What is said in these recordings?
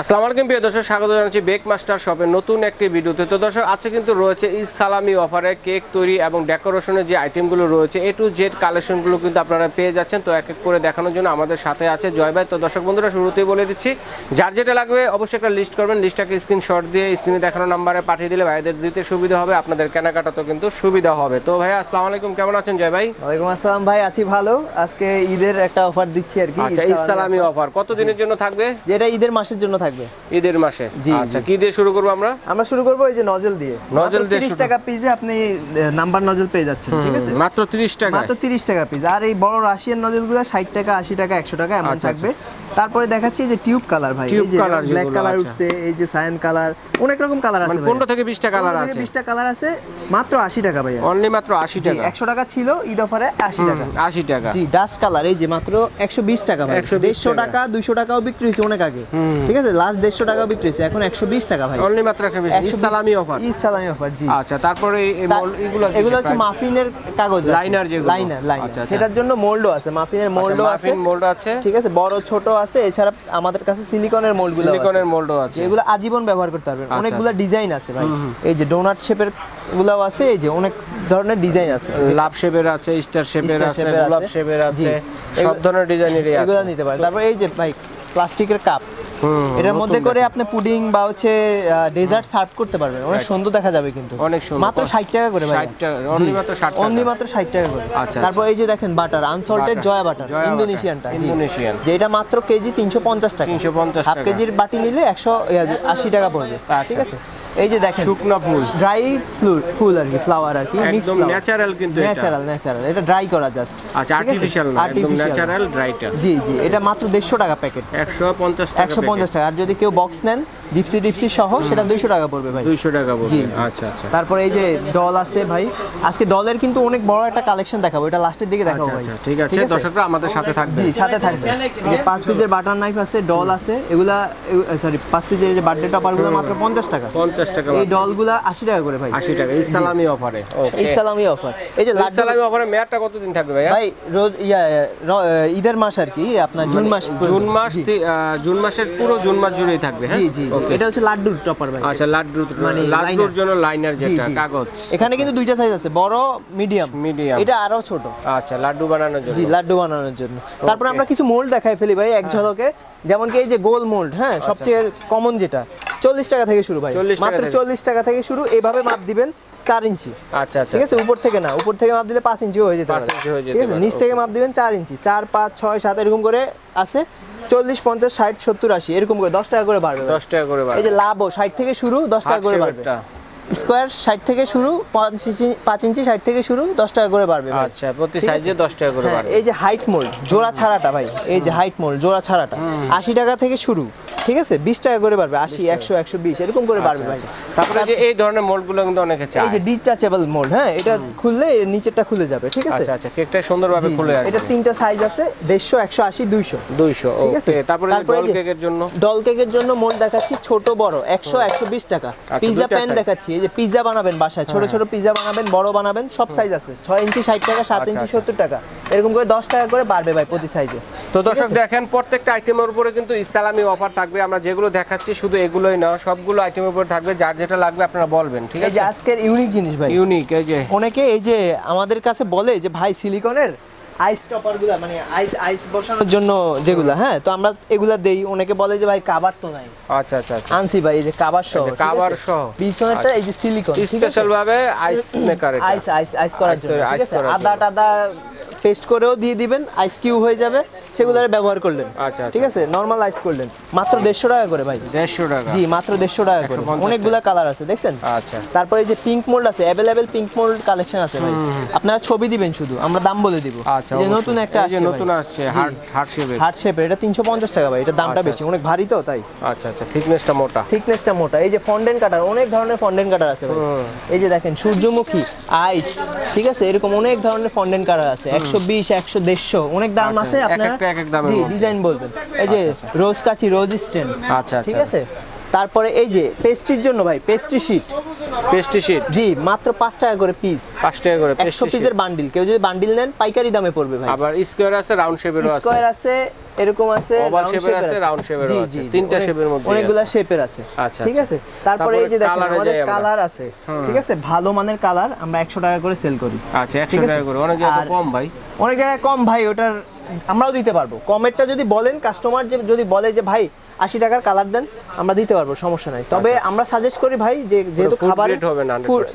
আসসালামু আলাইকুম প্রিয় দর্শক স্বাগত জানাচ্ছি বেক মাস্টার শপের নতুন একটি ভিডিওতে। তো দর্শক আজকে কিন্তু রয়েছে ঈদ সালামি অফারে কেক তৈরি এবং ডেকোরেশনের যে আইটেমগুলো রয়েছে এ টু জেড কালেকশনগুলো কিন্তু আপনারা পেয়ে যাচ্ছেন। তো এক এক করে দেখানোর জন্য আমাদের সাথে আছে জয় ভাই। তো দর্শক বন্ধুরা শুরুতেই বলে দিচ্ছি যার যেটা লাগবে অবশ্যই একটা লিস্ট করবেন। লিস্টটাকে স্ক্রিনশট দিয়ে স্ক্রিনে দেখানো নাম্বারে পাঠিয়ে দিলে ভাইদের দিতে সুবিধা হবে আপনাদের কেনাকাটাতেও কিন্তু সুবিধা হবে। তো ভাই আসসালামু আলাইকুম কেমন আছেন জয় ভাই? ওয়ালাইকুম আসসালাম ভাই আছি ভালো। আজকে ঈদের একটা অফার দিচ্ছি আর কি আচ্ছা ঈদ সালামি অফার। কত দিনের জন্য থাকবে? যেটা ঈদের মাসের জন্য থাকবে। ঈদের মাসে? আচ্ছা কি দিয়ে শুরু করব আমরা? আমরা শুরু করব এই যে নজল দিয়ে। নজল দিয়ে 30 টাকা পিসে আপনি নাম্বার নজল পেয়ে যাচ্ছেন ঠিক আছে? মাত্র 30 টাকা মাত্র 30 টাকা পিস আর এই বড় রাশিয়ান নজলগুলো 60 টাকা 80 টাকা 100 টাকা এমন আচ্ছা, থাকবে। তারপরে দেখাচ্ছি এই যে টিউব কালার ভাই এই যে ব্ল্যাক কালার আচ্ছা। উঠছে এই যে সায়ান কালার অনেক রকম কালার আছে মানে 15 থেকে 20 টা কালার আছে। 20 টা কালার আছে মাত্র 80 টাকা ভাই অনলি মাত্র 80 টাকা। 100 টাকা ছিল ঈদ অফারে 80 টাকা। 80 টাকা। জি ডাস্ট কালার এই যে মাত্র 120 টাকা ভাই 120 150 টাকা। 200 টাকাও বিক্রি হয়েছে অনেক আগে। ঠিক আছে লাস্ট 150 টাকাও বিক্রি হয়েছে এখন 120 টাকা ভাই অনলি মাত্র 120 ঈদ সালামি অফার ঈদ সালামি অফার জি। আচ্ছা তারপরে এগুলো এগুলো হচ্ছে মাফিনের কাগজ। লাইনার লাইনার আচ্ছা, আচ্ছা। সেটার জন্য মোল্ডও আছে মাফিনের মোল্ডও আছে। মাফিন মোল্ড আছে। ঠিক আছে বড় ছোট আছে এছাড়া আমাদের কাছে সিলিকনের মোল্ডগুলো সিলিকনের মোল্ডও আছে। এগুলো আজীবন ব্যবহার করতে পারবেন। আচ্ছা, অনেকগুলো ডিজাইন আছে ভাই। এই যে ডোনাট শেপের গুলাও আছে এই যে অনেক ধরনের ডিজাইন আছে। লাভ শেপের আছে স্টার শেপের আছে গোলাপ শেপের আছে। সব ধরনের ডিজাইনেরই এগুলো নিতে পারেন। তারপর এই যে ভাই প্লাস্টিকের কাপ এটার মধ্যে করে আপনি পুডিং বা হচ্ছে ডেজার্ট সার্ভ করতে পারবেন। অনেক সুন্দর দেখা যাবে কিন্তু। অনেক সুন্দর। মাত্র 60 টাকা করে ভাই 60 টাকা, অনলি মাত্র 60 টাকা। অনলি মাত্র 60 টাকা করে। আচ্ছা, তারপর এই যে দেখেন বাটার আনসল্টেড জয়া বাটার ইন্দোনেশিয়ানটা ইন্দোনেশিয়ান। যেটা মাত্র কেজি 350 টাকা। 350 টাকা হাফ কেজির বাটি নিলে 180 টাকা পড়বে। আচ্ছা। ঠিক আছে? এই যে দেখেন শুকনা ফুল। ড্রাই ফুল ফুল আর কি ফ্লাওয়ার আর কি মিক্স একদম ন্যাচারাল কিন্তু এটা। ন্যাচারাল ন্যাচারাল এটা ড্রাই করা জাস্ট আচ্ছা আর্টিফিশিয়াল না একদম ন্যাচারাল ড্রাইটা জি জি এটা মাত্র 150 টাকা প্যাকেট 150 টাকা একশো পঞ্চাশ টাকা। আর যদি কেউ বক্স নেন জিপসি ডিপসি সহ সেটা দুইশো টাকা পড়বে ভাই। 200 টাকা পড়বে। আচ্ছা আচ্ছা। তারপরে এই যে ডল আছে ভাই আজকে ডলের কিন্তু অনেক বড় একটা কালেকশন দেখাবো। এটা লাস্টের দিকে দেখাবো আচ্ছা ভাই। আচ্ছা ঠিক আছে। দর্শকরা আমাদের সাথে থাকবে জি সাথে থাকবে যে পাঁচ পিসের বাটার নাইফ আছে ডল আছে এগুলা সরি পাঁচ পিসের এই যে বার্থডে টপারগুলো মাত্র পঞ্চাশ টাকা। 50 টাকা এই ডলগুলা আশি টাকা করে ভাই। 80 টাকা ইসলামি অফারে ওকে ইসলামি অফার এই যে লাড্ডু ইসলামি অফারে মেয়াদটা কতদিন থাকবে ভাইয়া? ভাই রোজ ইয়া ঈদের মাস আর কি আপনার জুন মাস জুন মাস জুন মাসের পুরো জুন মাস জুড়েই থাকবে হ্যাঁ? জি জি। এটা হচ্ছে লাড্ডুর টপার ভাই। আচ্ছা লাড্ডু মানে লাড্ডুর। জন্য লাইনার যেটা কাগজ। এখানে কিন্তু দুইটা সাইজ আছে বড় মিডিয়াম Medium। এটা আরও ছোট। আচ্ছা লাড্ডু বানানোর জন্য। জি লাড্ডু বানানোর জন্য। তারপর আমরা কিছু মোল্ড দেখাই ফেলি ভাই এক ঝলকে। যেমন কি এই যে গোল মোল্ড হ্যাঁ সবচেয়ে কমন যেটা। চল্লিশ টাকা থেকে শুরু ভাই। মাত্র। চল্লিশ টাকা থেকে শুরু এইভাবে মাপ দিবেন চার ইঞ্চি। আচ্ছা আচ্ছা। ঠিক আছে? উপর থেকে না উপর থেকে মাপ দিলে পাঁচ ইঞ্চিও হয়ে যেতে পারে। ইঞ্চি হয়ে যেতে ঠিক আছে? পারে, নিচ থেকে মাপ দিবেন চার ইঞ্চি। চার পাঁচ ছয় সাত এরকম করে আছে। চল্লিশ পঞ্চাশ ষাট সত্তর আশি এরকম করে দশ টাকা করে বাড়বে দশ 10 টাকা করে এই যে লাভও ষাট থেকে শুরু দশ টাকা করে বাড়বে। স্কোয়ার ষাট থেকে শুরু পাঁচ ইঞ্চি পাঁচ ইঞ্চি ষাট থেকে শুরু দশ টাকা করে বাড়বে আচ্ছা প্রতি সাইজে 10 টাকা করে হ্যাঁ, বাড়বে। এই যে হাইট মোল্ড জোড়া ছাড়াটা ভাই এই যে হাইট মোল্ড জোড়া ছাড়াটা। আশি টাকা থেকে শুরু ঠিক আছে? বিশ টাকা করে বাড়বে আশি একশো একশো বিশ এরকম করে বাড়বে ভাই। তারপরে যে এই ধরনের মোল্ডগুলো কিন্তু অনেকে এই যে ডিটাচেবল মোল্ড হ্যাঁ এটা খুললে নিচেরটা খুলে যাবে ঠিক আছে? আচ্ছা আচ্ছা কেকটা সুন্দরভাবে খুলে আসবে। এটা তিনটা সাইজ আছে দেড়শো একশো আশি দুইশো। 200 ঠিক আছে? তারপরে ডল কেকের জন্য? ডল কেকের জন্য মোল্ড দেখাচ্ছি ছোট বড় একশো একশো বিশ টাকা। পিজা দুইটা প্যান দেখাচ্ছি। এই যে পিজা বানাবেন বাসায় ছোট ছোট পিজা বানাবেন বড় বানাবেন সব সাইজ আছে। ছয় ইঞ্চি ষাট টাকা সাত আচ্ছা, ইঞ্চি আচ্ছা। সত্তর টাকা। এরকম করে দশ টাকা করে বাড়বে ভাই প্রতি সাইজে তো দর্শক দেখেন প্রত্যেকটা আইটেমের উপরে কিন্তু ইসলামি অফার থাকবে। আমরা যেগুলো দেখাচ্ছি শুধু এগুলোই না সবগুলো আইটেমের উপরে থাকবে। যার যেটা লাগবে আপনারা বলবেন ঠিক আছে? আজকের ইউনিক জিনিস ভাই। ইউনিক এই যে। অনেকে এই যে আমাদের কাছে বলে যে ভাই সিলিকনের আইস টপারগুলো মানে আইস আইস বসানোর জন্য যেগুলা হ্যাঁ তো আমরা এগুলা দেই। অনেকে বলে যে ভাই কাবার তো নাই। আচ্ছা আচ্ছা আচ্ছা। আনছি ভাই এই যে কাবার সহ কাভার সহ। পিছনেরটা এই যে সিলিকন স্পেশাল ভাবে আইস মেকার আইস আইস আইস করার জন্য আদা টাদা পেস্ট করেও দিয়ে দিবেন আইস কিউ হয়ে যাবে সেগুলো ব্যবহার করলেন। আচ্ছা, আচ্ছা। ঠিক আছে? নর্মাল আইস করলেন। মাত্র দেড়শো টাকা করে ভাই। দেড়শো টাকা। জি মাত্র দেড়শো টাকা করে। 150 অনেকগুলা কালার আছে দেখছেন? আচ্ছা। তারপরে এই যে পিঙ্ক মোল্ড আছে অ্যাভেলেবেল পিঙ্ক মোল্ড কালেকশন আছে ভাই। আপনারা ছবি দিবেন শুধু আমরা দাম বলে দিব। আচ্ছা যে নতুন একটা আসছে নতুন আসছে হার্ট হার্ট শেপের হার্ট শেপের এটা তিনশো পঞ্চাশ টাকা ভাই এটা দামটা আচ্ছা, বেশি। অনেক ভারী তো তাই। আচ্ছা আচ্ছা থিকনেসটা মোটা। থিকনেসটা মোটা। এই যে ফন্ডেন কাটার অনেক ধরনের ফন্ডেন কাটার আছে ভাই। এই যে দেখেন সূর্যমুখী আইস ঠিক আছে? এরকম অনেক ধরনের ফন্ডেন কাটার আছে। একশো বিশ একশো দেড়শো অনেক দাম আচ্ছা, আছে আপনার? ডিজাইন বলবেন। এই যে রোজ কাচি রোজ স্টেন আচ্ছা ঠিক আচ্ছা। আছে? তারপরে এই যে পেস্ট্রির জন্য ভাই পেস্ট্রি শিট পেস্ট্রি শিট জি মাত্র পাঁচ টাকা করে পিস পাঁচ টাকা করে একশো পিসের বান্ডিল কেউ যদি বান্ডিল নেন পাইকারি দামে পড়বে ভাই। আবার স্কোয়ার আছে রাউন্ড শেপেরও আছে। স্কোয়ার আছে এরকম আছে shape-এর shape-এর আছে, round shape-এরও আছে। তিনটা অনেক- shape-এর অনেকগুলা শেপের আছে। আচ্ছা, ঠিক আচ্ছা। আছে? তারপরে এই যে দেখেন আমাদের কালার আছে। ঠিক আছে? ভালো মানের কালার আমরা একশো টাকা করে সেল করি। আচ্ছা একশো ঠিক আছে? টাকা করে। অনেক জায়গায় কম ভাই। অনেক জায়গায় কম ভাই ওটার আমরাও দিতে পারব। কমেরটা যদি বলেন কাস্টমার যে যদি বলে যে ভাই আশি টাকার কালার দেন আমরা দিতে পারব সমস্যা নাই। তবে আমরা সাজেস্ট করি ভাই যে যেহেতু খাবার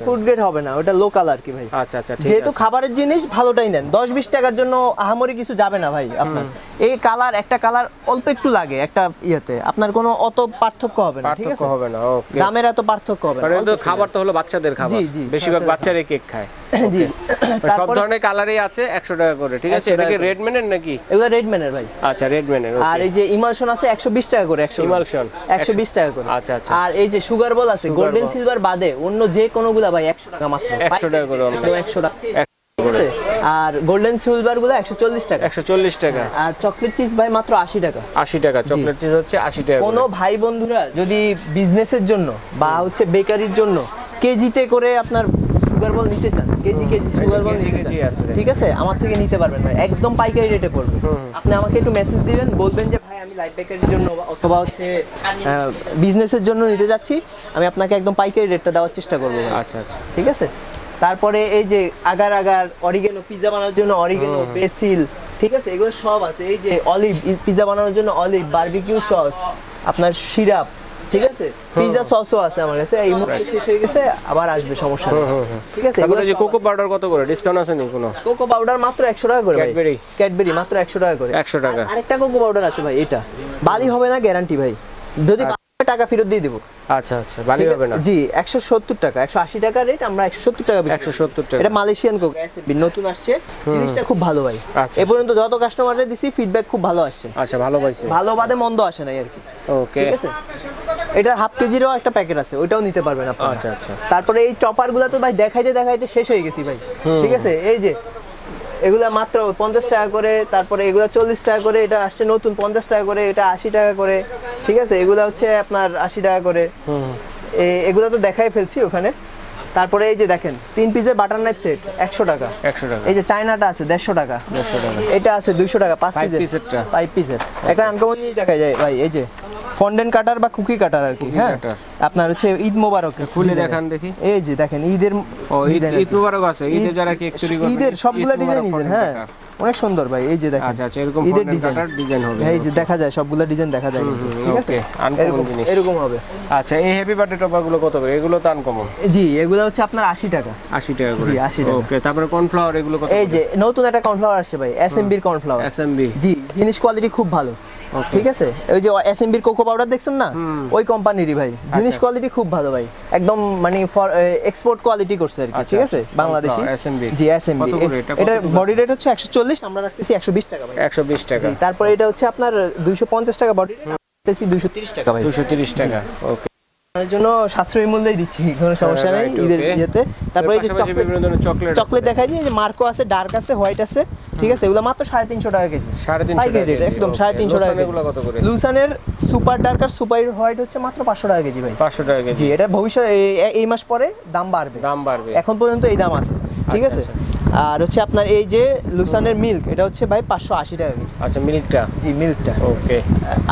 ফুড গ্রেড হবে না ওটা লোকাল আর কি ভাই। আচ্ছা আচ্ছা যেহেতু খাবারের জিনিস ভালোটাই নেন দশ বিশ টাকার জন্য আহামরি কিছু যাবে না ভাই আপনার। এই কালার একটা কালার অল্প একটু লাগে একটা ইয়েতে। আপনার কোনো অত পার্থক্য হবে না ঠিক আছে? হবে না ওকে দামের এত পার্থক্য হবে না খাবার তো হলো বাচ্চাদের খাবার। জি, জি, বেশিরভাগ বাচ্চারাই কেক খায়। জি। সব ধরনের কালারই আছে একশো টাকা করে ঠিক আছে? এটা কি রেড নাকি? এগুলো রেডম্যানের ভাই। আচ্ছা রেড আর এই যে ইমালশন আছে একশো বিশ টাকা করে একশো Emulsion, একশো বিশ টাকা করে। আচ্ছা, আচ্ছা। আর এই যে সুগার বল আছে গোল্ডেন সিলভার বাদে অন্য যে ভাই একশো টাকা মাত্র। 100 টাকা করে আমরা। একদম একশো টাকা। আর গোল্ডেন সিলভারগুলো একশো চল্লিশ টাকা। একশো চল্লিশ টাকা। আর চকলেট চিজ ভাই মাত্র আশি টাকা। আশি টাকা। চকলেট চিজ হচ্ছে আশি টাকা কোনো ভাই বন্ধুরা যদি বিজনেসের জন্য বা হচ্ছে বেকারির জন্য কেজিতে করে আপনার সুগার বল নিতে চান KG KG sugar ball KG নিতে চান আছে ঠিক আছে? আমার থেকে নিতে পারবেন ভাই একদম পাইকারি রেটে পড়বে আপনি আমাকে একটু মেসেজ দিবেন বলবেন যে ভাই আমি লাইফ বেকারির জন্য অথবা হচ্ছে বিজনেসের জন্য নিতে যাচ্ছি আমি আপনাকে একদম পাইকারি রেটটা দেওয়ার চেষ্টা করব আচ্ছা আচ্ছা। ঠিক আছে? তারপরে এই যে আগার আগার অরিগেনো পিজা বানানোর জন্য অরিগেনো বেসিল ঠিক আছে? এগুলো সব আছে। এই যে অলিভ পিজা বানানোর জন্য অলিভ বারবিকিউ সস আপনার সিরাপ ঠিক আছে? পিজা সসও আছে আমার কাছে এই মুহূর্তে শেষ হয়ে গেছে আবার আসবে সমস্যা নেই। ঠিক আছে এগুলো যে কোকো পাউডার কত করে? ডিসকাউন্ট আছে নি কোনো? কোকো পাউডার মাত্র একশো টাকা করে ভাই। ক্যাডবেরি মাত্র একশো টাকা করে। 100 টাকা। আর- আরেকটা কোকো পাউডার আছে ভাই এটা। বালি হবে না গ্যারান্টি ভাই। যদি হয়, টাকা ফেরত দিয়ে দেবো। আচ্ছা আচ্ছা ভালো হবে না? জি একশো সত্তর টাকা একশো আশি টাকা রেট আমরা একশো সত্তর টাকা বিক্রি একশো করি। সত্তর টাকা। এটা মালয়েশিয়ান কোক নতুন আসছে। জিনিসটা খুব ভালো ভাই। আচ্ছা। এ পর্যন্ত যত কাস্টমাররে দিছি ফিডব্যাক খুব ভালো আসছে। আচ্ছা ভালো পাইছি। ভালো বাদে মন্দ আসে নাই আর কি। ওকে ঠিক আছে? এটার হাফ কেজিরও একটা প্যাকেট আছে ওইটাও নিতে পারবেন আপনারা। আচ্ছা আচ্ছা। তারপরে এই চপারগুলা তো ভাই দেখাইতে দেখাইতে শেষ হয়ে গেছি ভাই। ঠিক আছে? এই যে এগুলা মাত্র পঞ্চাশ টাকা করে তারপরে এগুলা চল্লিশ টাকা করে এটা আসছে নতুন পঞ্চাশ টাকা করে এটা আশি টাকা করে। ঠিক আছে? এগুলা হচ্ছে আপনার আশি টাকা করে। এগুলা তো দেখাই ফেলছি ওখানে। তারপরে এই যে দেখেন তিন পিসের বাটার নাইফ সেট একশো টাকা। একশো টাকা। এই যে চায়নাটা আছে দেড়শো টাকা। দেড়শো টাকা। এটা আছে দুইশো টাকা পাঁচ পিসের? ফাইভ পিসের একটা আনকমন জিনিস দেখা যায় ভাই এই যে ফন্ডেন কাটার বা কুকি কাটার আর কি হ্যাঁ? আপনার হচ্ছে ঈদ মোবারক খুলে দেখান দেখি। এই যে দেখেন ঈদের ঈদ। মুবারক আছে ঈদের যারা কেক চুরি করে ঈদের সবগুলা ডিজাইন ঈদের হ্যাঁ। অনেক সুন্দর ভাই এই যে দেখেন। আচ্ছা আচ্ছা এরকম ঈদের ডিজাইনটা ডিজাইন হবে এই যে দেখা যায় সবগুলো ডিজাইন দেখা যায় কিন্তু ঠিক আছে? এরকম জিনিস। এরকম হবে। আচ্ছা এই হ্যাপি বার্থডে টপারগুলো কত করে? এগুলো তো আনকমন জি এগুলো হচ্ছে আপনার আশি টাকা। আশি টাকা করে। জি, 80 টাকা। ওকে তারপরে কর্নফ্লাওয়ার এগুলো কত এই যে নতুন একটা কর্নফ্লাওয়ার আসছে ভাই এসএমবির কর্নফ্লাওয়ার এসএমবি জি জিনিস কোয়ালিটি খুব ভালো. ঠিক আছে? ওই যে এসএমবির কোকো পাউডার দেখছেন না? ওই কোম্পানিরই ভাই। জিনিস আচ্ছা। কোয়ালিটি খুব ভালো ভাই। একদম মানে ফর এক্সপোর্ট কোয়ালিটি করছে আর কি আচ্ছা, ঠিক আছে? আচ্ছা। বাংলাদেশি। জি এসএমবি এটা? বডি রেট হচ্ছে 140 আমরা রাখতেছি 120 টাকা ভাই। একশো বিশ টাকা। তারপর এটা হচ্ছে আপনার 250 টাকা বডি রেট রাখতেছি 230 টাকা ভাই। দুশো তিরিশ টাকা ওকে জন্য সাশ্রয়ী মূল্যেই দিচ্ছি কোনো সমস্যা নেই ঈদের ইয়েতে। তারপরে এই যে চকলেট চকলেট দেখাই যায় যে মার্কো আছে ডার্ক আছে হোয়াইট আছে ঠিক আছে এগুলো মাত্র সাড়ে তিনশো টাকা কেজি। সাড়ে তিনশো রেট একদম সাড়ে তিনশো টাকা করে? লুসানের সুপার ডার্ক আর সুপার হোয়াইট হচ্ছে মাত্র পাঁচশো টাকা কেজি ভাই। পাঁচশো টাকা কেজি। এটা ভবিষ্যৎ এই- মাস পরে দাম বাড়বে। দাম বাড়বে। এখন পর্যন্ত এই দাম আছে ঠিক আচ্ছা, আছে? আর হচ্ছে আপনার এই যে লুসানের মিল্ক এটা হচ্ছে ভাই পাঁচশো আশি টাকা আচ্ছা মিল্কটা? জি মিল্কটা। ওকে।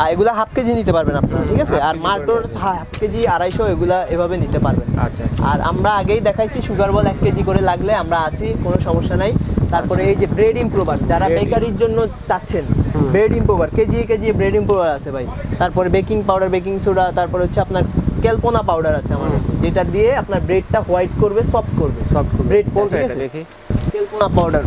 আর এগুলা হাফ কেজি নিতে পারবেন আপনারা ঠিক আছে? আর কেজি হাফ কেজি আড়াইশো এগুলা এভাবে নিতে পারবেন। আচ্ছা আচ্ছা। আর আমরা আগেই দেখাইছি সুগার বল এক কেজি করে লাগলে আমরা আসি কোনো সমস্যা নাই। তারপরে এই যে ব্রেড ইম্প্রোভার যারা বেকারির জন্য চাচ্ছেন bread improver KG KG bread improver আছে ভাই। তারপরে বেকিং পাউডার বেকিং সোডা তারপরে হচ্ছে আপনার ক্যালপোনা পাউডার আছে আমার কাছে যেটা দিয়ে আপনার ব্রেডটা হোয়াইট করবে সফট করবে। সফট ব্রেড দেখি। ক্যালপোনা পাউডার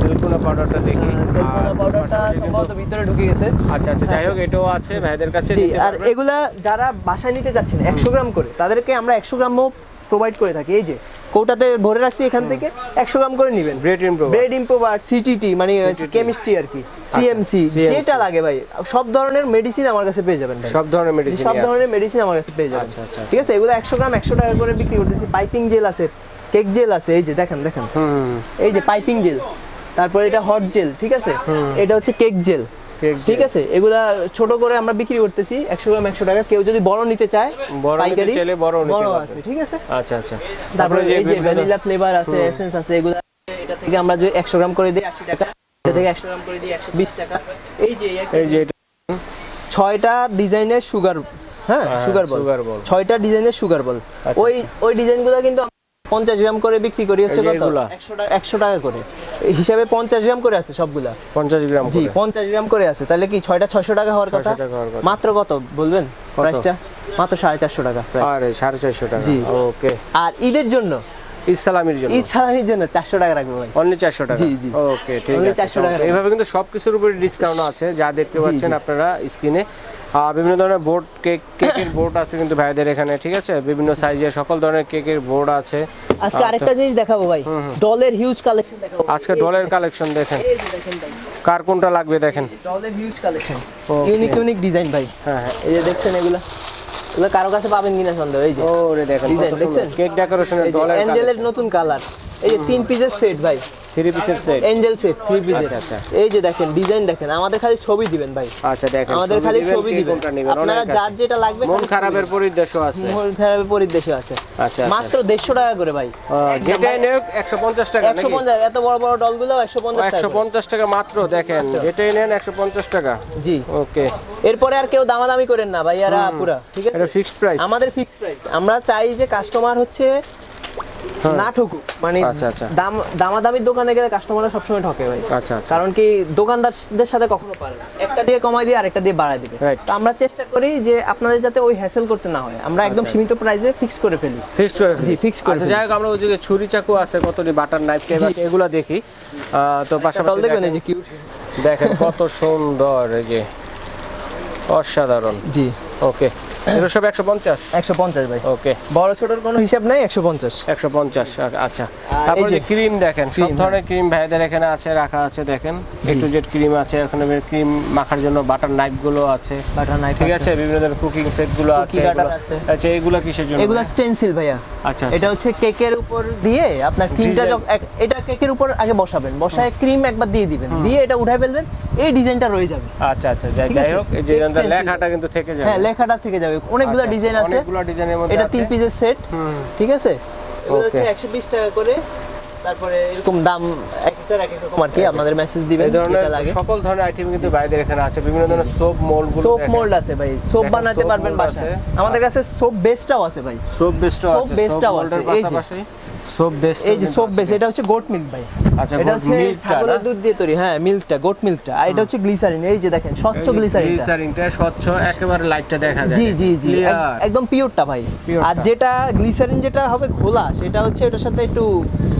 তেলকুনা পাউডারটা দেখি। আর পাউডারটা সম্ভবত ভিতরে ঢুকে গেছে। আচ্ছা আচ্ছা যাই হোক এটাও আছে ভাইদের কাছে আর এগুলা যারা বাসায় নিতে যাচ্ছেন একশো গ্রাম করে তাদেরকে আমরা একশো গ্রামও প্রোভাইড করে থাকি। এই যে কৌটাতে ভরে রাখছি এখান থেকে একশো গ্রাম করে নেবেন। ব্রেড ইমপ্রুভ ব্রেড ইম্প্রোভার সিটিটি মানে কেমিস্ট্রি আর কি সিএমসি CMC যেটা লাগে ভাই সব ধরনের মেডিসিন আমার কাছে পেয়ে যাবেন সব ধরনের মেডিসিন সব ধরনের মেডিসিন আমার কাছে পেয়ে যাবেন। আচ্ছা, আচ্ছা, ঠিক আছে এগুলো একশো গ্রাম একশো টাকা করে বিক্রি করতেছি। পাইপিং জেল আছে কেক জেল আছে এই যে দেখেন দেখেন। এই যে পাইপিং জেল তারপরে এটা হট জেল ঠিক আছে? এটা হচ্ছে কেক জেল ঠিক আছে? এগুলা ছোট করে আমরা বিক্রি করতেছি একশো গ্রাম একশো টাকা। কেউ যদি বড় নিতে চায় বড় নিতে চাইলে বড়ও বড় আছে ঠিক আছে? আচ্ছা আচ্ছা। তারপরে এই যে ভ্যানিলা ফ্লেভার আছে এসেন্স আছে এগুলা এটা থেকে আমরা যে একশো গ্রাম করে দিই আশি টাকা। এটা থেকে একশো গ্রাম করে দিই একশো বিশ টাকা। এই যে এই যে ছয়টা ডিজাইনের সুগার হ্যাঁ? হ্যাঁ, সুগার বল ছয়টা ডিজাইনের সুগার বল আচ্ছা, ওই ওই ডিজাইনগুলো কিন্তু পঞ্চাশ গ্রাম করে বিক্রি করি হচ্ছে কত? একশো টাকা করে। হিসাবে পঞ্চাশ গ্রাম করে আছে সবগুলা। পঞ্চাশ গ্রাম জি পঞ্চাশ গ্রাম করে আছে। তাহলে কি ছয়টা ছয়শো টাকা হওয়ার কথা? টাকা হওয়ার কথা। মাত্র কত বলবেন? প্রাইসটা মাত্র সাড়ে চারশো টাকা আরে সাড়ে চারশো টাকা। জি। ওকে আর ঈদের জন্য? ইসলামের জন্য? ঈদ সালামির জন্য চারশো টাকা রাখব ভাই। অনলি চারশো টাকা? জি, জি। ওকে ঠিক আছে। 400 টাকা এইভাবে কিন্তু সবকিছুর উপরে ডিসকাউন্ট আছে যা দেখতে পাচ্ছেন আপনারা স্ক্রিনে। বিভিন্ন ধরনের বোর্ড কেক কেকের বোর্ড আছে কিন্তু ভাইদের এখানে ঠিক আছে? বিভিন্ন সাইজের সকল ধরনের কেকের বোর্ড আছে। আজকে আরেকটা জিনিস দেখাবো ভাই। ডলের হিউজ কালেকশন দেখাবো আজকে ডলের কালেকশন দেখেন। কার কোনটা লাগবে দেখেন? ডলের huge collection. Unique unique design ভাই। হ্যাঁ হ্যাঁ। এই যে দেখছেন এগুলা? এগুলো কারও কাছে পাবেন কিনা সন্দেহ এই যে ওরে দেখেন দেখছেন? কেক ডেকোরেশনের দলের এঞ্জেলের অ্যাঞ্জেলের নতুন কালার। এই যে তিন পিসের সেট ভাই। থ্রি পিসের সেট এঞ্জেল সেট থ্রি পিসের আচ্ছা। এই যে দেখেন ডিজাইন দেখেন আমাদের খালি ছবি দিবেন ভাই। আচ্ছা দেখেন আমাদের খালি ছবি দিবেন। আপনারা যার যেটা লাগবে মন খারাপের আছে। মন খারাপের পরিদেশে আছে। আচ্ছা আচ্ছা। মাত্র দেড়শো টাকা করে ভাই। যেটাই নেক একশো পঞ্চাশ টাকা একশো নাকি পঞ্চাশ এত বড় বড় ডলগুলো একশো পঞ্চাশ একশো পঞ্চাশ টাকা মাত্র দেখেন যেটাই নেন একশো পঞ্চাশ টাকা। জি। ওকে। এরপরে আর কেউ দামাদামি করেন না ভাইয়ারা পুরা ঠিক আছে? এটা ফিক্সড প্রাইস আমাদের ফিক্স প্রাইস আমরা চাই যে কাস্টমার হচ্ছে না ঠকুক মানে হ্যাঁ। আচ্ছা, আচ্ছা। দাম দোকানে গেলে কাস্টমাররা সবসময় ঠকে ভাই। আচ্ছা কারণ কি দোকানদারদের সাথে কখনো পারে না। একটা দিয়ে কমাই দিয়ে আরেকটা দিয়ে বাড়ায় দিবে। তো আমরা চেষ্টা করি যে আপনাদের যাতে ওই হ্যাসেল করতে না হয়। আমরা একদম সীমিত প্রাইসে ফিক্স করে ফেলি। ফিক্সড করে। জি, fix করে আচ্ছা। যাই হোক আমরা ওইদিকে ছুরি চাকু আছে কতটি বাটার নাইফ টাইপ আছে এগুলো দেখি। তো পাশাপাশি দেখবেন এই দেখেন- যে কিউট দেখেন কত সুন্দর এই যে। অসাধারণ। জি। ওকে এগুলো সব একশো পঞ্চাশ? একশো পঞ্চাশ ভাই। ওকে। বড় ছোটর কোনো হিসাব নাই একশো পঞ্চাশ। একশো পঞ্চাশ আচ্ছা। এই তারপরে যে ক্রিম দেখেন সব ধরনের ক্রিম ভাইদের এখানে আছে রাখা আছে দেখেন। একটু জেড ক্রিম আছে এখানে ক্রিম মাখার জন্য বাটার নাইফগুলো আছে। বাটার নাইফ ঠিক আছে। বিভিন্ন ধরনের কুকিং সেটগুলো আছে। আচ্ছা এগুলো কিসের জন্য? এগুলো স্টেনসিল ভাইয়া। আচ্ছা এটা হচ্ছে কেকের উপর দিয়ে আপনার ক্রিমটা এটা কেকের উপর আগে বসাবেন। বসায় ক্রিম একবার দিয়ে দিবেন। দিয়ে এটা উঠাই ফেলবেন এই ডিজাইনটা রয়ে যাবে। আচ্ছা আচ্ছা যাই হোক যে লেখাটা কিন্তু থেকে যাবে। হ্যাঁ লেখাটা থেকে যাবে। অনেকগুলো আচ্ছা, ডিজাইন আছে। অনেকগুলো ডিজাইনের মধ্যে এটা তিন পিসের সেট ঠিক আছে? এগুলো হচ্ছে Okay. একশো বিশ টাকা করে। তারপরে এরকম দাম এক একটার এক এক রকম আর কি আপনাদের মেসেজ দিবেন এই ধরনের লাগে। সকল ধরনের আইটেম কিন্তু বাইরের এখানে আছে। বিভিন্ন ধরনের সোপ মোল্ড সোপ মোল্ড আছে ভাই। সোপ বানাতে পারবেন বাসায়। আমাদের কাছে সোপ বেসটাও আছে ভাই। সোপ বেসটাও আছে। base সোপ টাও আছে, এই যে। সোপ এই যে সোপ বেস এটা হচ্ছে গোট মিল্ক ভাই। আচ্ছা এটা হচ্ছে ছাগলের দুধ দিয়ে তৈরি হ্যাঁ মিল্কটা গোট মিল্কটা আর এটা হচ্ছে গ্লিসারিন এই যে দেখেন স্বচ্ছ গ্লিসারিন গ্লিসারিনটা স্বচ্ছ একেবারে লাইটটা দেখা যায়। জি জি জি একদম পিওরটা ভাই। আর যেটা গ্লিসারিন যেটা হবে ঘোলা সেটা হচ্ছে ওটার সাথে একটু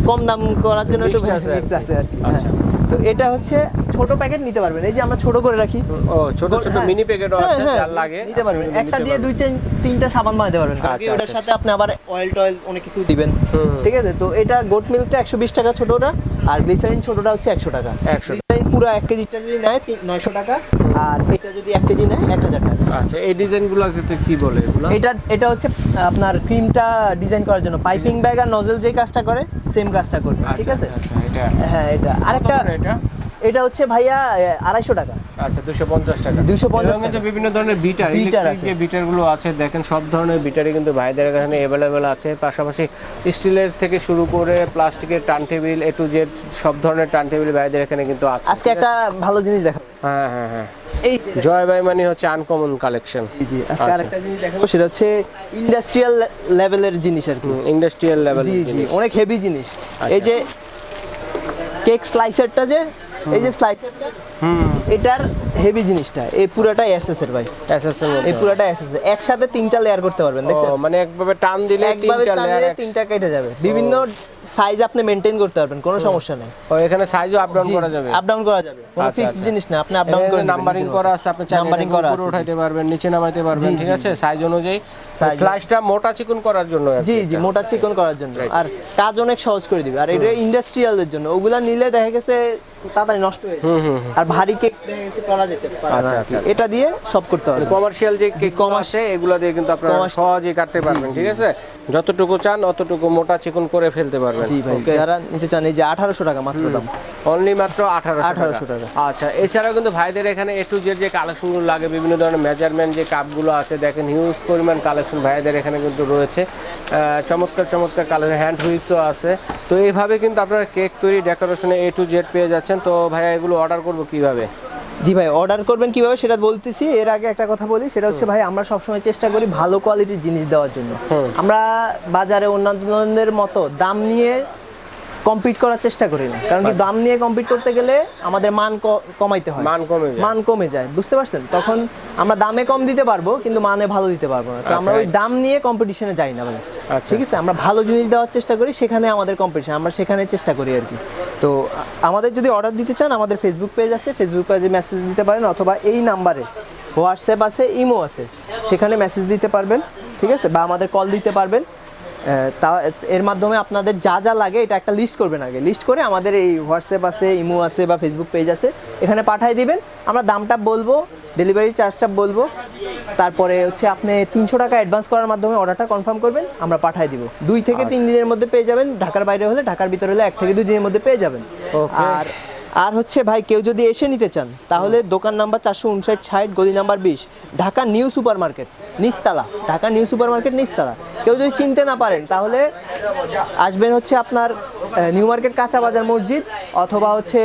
কম দাম করার জন্য একটু আছে আর মিক্স আছে আর কি আচ্ছা। তো এটা হচ্ছে ছোট প্যাকেট নিতে পারবেন। এই যে আমরা ছোট করে রাখি। ও ছোট ছোট। মিনি প্যাকেটও হ্যাঁ, আছে হ্যাঁ, যার লাগে নিতে পারবেন। একটা দিয়ে দুই তিন তিনটা সাবান বানাতে পারবেন। আচ্ছা, ওটার আচ্ছা, সাথে আপনি আবার অয়েল টয়েল অনেক কিছু দিবেন। ঠিক আছে? তো এটা গোট মিল্কটা একশো বিশ টাকা ছোটটা আর গ্লিসারিন ছোটটা হচ্ছে একশো টাকা। 100 গ্লিসারিন পুরো এক কেজিটা যদি নেয় নয়শো টাকা। আর এটা যদি এক কেজি নেয় এক হাজার টাকা। আচ্ছা এই ডিজাইনগুলো কি বলে এগুলো? এটা এটা হচ্ছে আপনার ক্রিমটা ডিজাইন করার জন্য। পাইপিং ব্যাগ আর নজল যে কাজটা করে সেম কাজটা করবে ঠিক আচ্ছা আছে? আচ্ছা এটা। হ্যাঁ এটা। আরেকটা এটা? এটা হচ্ছে ভাইয়া আড়াইশো টাকা। আচ্ছা দুশো পঞ্চাশ টাকা। 250 এরকম কিন্তু বিভিন্ন ধরনের বিটার বিটার। যে বিটার আছে দেখেন সব ধরনের বিটারই কিন্তু ভাইদের এখানে অ্যাভেলেবেল আছে। পাশাপাশি স্টিলের থেকে শুরু করে প্লাস্টিকের turn table A to Z সব ধরনের টার্ন টেবিল ভাইদের এখানে কিন্তু আছে। আজকে একটা ভালো জিনিস দেখা হ্যাঁ হ্যাঁ হ্যাঁ। এই জয় ভাই মানে হচ্ছে আনকমন কালেকশন জি আজকে আচ্ছা। আরেকটা জিনিস দেখাবো সেটা হচ্ছে ইন্ডাস্ট্রিয়াল লেভেলের জিনিস আর কি। ইন্ডাস্ট্রিয়াল লেভেল জি জি অনেক হেভি জিনিস। আচ্ছা। এই যে কেক স্লাইসারটা যে এই যে স্লাইসারটা এটার হেভি জিনিসটা এই পুরাটা এসএস এর ভাই। এসএসএর এই মধ্যে। পুরাটা এসএস একসাথে তিনটা লেয়ার করতে পারবেন দেখছেন? মানে একভাবে টান দিলে একভাবে তিনটা টানলে তিনটা কেটে যাবে। বিভিন্ন সাইজ আপনি মেনটেন করতে পারবেন কোনো সমস্যা নেই। ও এখানে সাইজও আপ ডাউন করা যাবে। আপ ডাউন করা যাবে। কোনো আচ্ছা, ফিক্সড আচ্ছা। জিনিস না আপনি আপ ডাউন করে নাম্বারিং করা আছে আপনি চাইলে নাম্বারিং করা উপরে উঠাইতে পারবেন নিচে নামাইতে পারবেন ঠিক আছে? সাইজ অনুযায়ী স্লাইসটা মোটা চিকন করার জন্য জি জি মোটা চিকন করার জন্য। আর কাজ অনেক সহজ করে দিবে। আর এটা ইন্ডাস্ট্রিয়ালদের জন্য। ওগুলা নিলে দেখা গেছে তাড়াতাড়ি নষ্ট হয়ে যায়। আর ভারী কেক দেখা গেছে করা যেতে পারে। আচ্ছা, আচ্ছা। এটা দিয়ে সব করতে হবে। কমার্শিয়াল যে কেক commercial- আছে এগুলো দিয়ে কিন্তু আপনারা সহজেই কাটতে পারবেন ঠিক আছে? যতটুকু চান অতটুকু মোটা চিকন করে ফেলতে পারবেন। যারা নিতে চান এই যে আঠারোশো টাকা মাত্র দাম। অনলি মাত্র আঠারোশো 1800 টাকা টাকা। আচ্ছা এছাড়াও কিন্তু ভাইদের এখানে এ টু জেড যে কালেকশনগুলো লাগে বিভিন্ন ধরনের মেজারমেন্ট যে কাপগুলো আছে দেখেন হিউজ পরিমাণ কালেকশন ভাইদের এখানে কিন্তু রয়েছে। চমৎকার চমৎকার কালার হ্যান্ড হুইপসও আছে। তো এইভাবে কিন্তু আপনারা কেক তৈরি ডেকোরেশনে এ টু জেড পেয়ে যাচ্ছেন। তো ভাইয়া এগুলো অর্ডার করব কীভাবে? জি ভাই অর্ডার করবেন কীভাবে সেটা বলতেছি। এর আগে একটা কথা বলি সেটা হচ্ছে ভাই আমরা সবসময় চেষ্টা করি ভালো কোয়ালিটির জিনিস দেওয়ার জন্য। আমরা বাজারে অন্যান্যদের মতো দাম নিয়ে কম্পিট করার চেষ্টা করি না। কারণ কি আচ্ছা। দাম নিয়ে কম্পিট করতে গেলে আমাদের মান কমাইতে হয়। মান কমে যায়। মান কমে যায় বুঝতে পারছেন? তখন আমরা দামে কম দিতে পারব কিন্তু মানে ভালো দিতে পারব না। তো আমরা আচ্ছা, ওই দাম নিয়ে কম্পিটিশনে যাই না ভাই। আচ্ছা। ঠিক আছে? আমরা ভালো জিনিস দেওয়ার চেষ্টা করি সেখানে আমাদের কম্পিটিশন আমরা সেখানে চেষ্টা করি আর কি। তো আমাদের যদি অর্ডার দিতে চান, আমাদের ফেসবুক পেজ আছে ফেসবুক পেজে মেসেজ দিতে পারেন অথবা এই নাম্বারে হোয়াটসঅ্যাপ আছে ইমো আছে, সেখানে মেসেজ দিতে পারবেন, ঠিক আছে? বা আমাদের কল দিতে পারবেন। তা এর মাধ্যমে আপনাদের যা যা লাগে এটা একটা লিস্ট করবেন আগে। লিস্ট করে আমাদের এই হোয়াটসঅ্যাপ আছে ইমো আছে বা ফেসবুক পেজ আছে এখানে পাঠিয়ে দিবেন। আমরা দামটা বলব ডেলিভারি চার্জটা বলব। তারপরে হচ্ছে আপনি তিনশো টাকা অ্যাডভান্স করার মাধ্যমে অর্ডারটা কনফার্ম করবেন আমরা পাঠিয়ে দিব। দুই থেকে তিন দিনের মধ্যে পেয়ে যাবেন। ঢাকার বাইরে হলে ঢাকার ভিতরে হলে এক থেকে দুই দিনের মধ্যে পেয়ে যাবেন. আর আর হচ্ছে ভাই, কেউ যদি এসে নিতে চান, তাহলে দোকান নাম্বার চারশো উনষাট ষাট, গলি নাম্বার বিশ, Dhaka new super market নিস্তালা। Dhaka new super market নিস্তালা। কেউ যদি চিনতে না পারেন, তাহলে আসবেন হচ্ছে আপনার নিউ মার্কেট কাঁচা বাজার মসজিদ অথবা হচ্ছে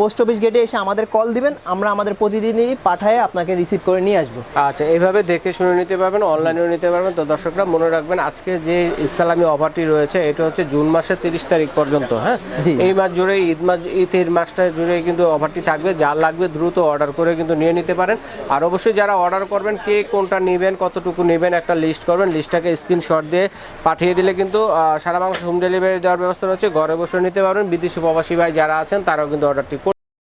পোস্ট অফিস গেটে এসে আমাদের কল দিবেন আমরা আমাদের প্রতিদিনই পাঠায় আপনাকে রিসিভ করে নিয়ে আসব। আচ্ছা এভাবে দেখে শুনে নিতে পারবেন অনলাইনেও নিতে পারবেন। তো দর্শকরা মনে রাখবেন আজকে যে ইসলামী অফারটি রয়েছে এটা হচ্ছে জুন মাসের তিরিশ তারিখ পর্যন্ত হ্যাঁ? এই মাস জুড়ে ঈদ মাস ঈদের মাসটা জুড়ে কিন্তু অফারটি থাকবে যা লাগবে দ্রুত অর্ডার করে কিন্তু নিয়ে নিতে পারেন। আর অবশ্যই যারা অর্ডার করবেন কে কোনটা নেবেন কতটুকু নেবেন একটা লিস্ট করবেন। লিস্টটাকে স্ক্রিনশট দিয়ে পাঠিয়ে দিলে কিন্তু সারা বাংলাদেশ হোম ডেলিভারি দেওয়ার ব্যবস্থা রয়েছে। ঘরে বসে নিতে পারবেন। বিদেশি প্রবাসী ভাই যারা আছেন তারাও কিন্তু অর্ডারটি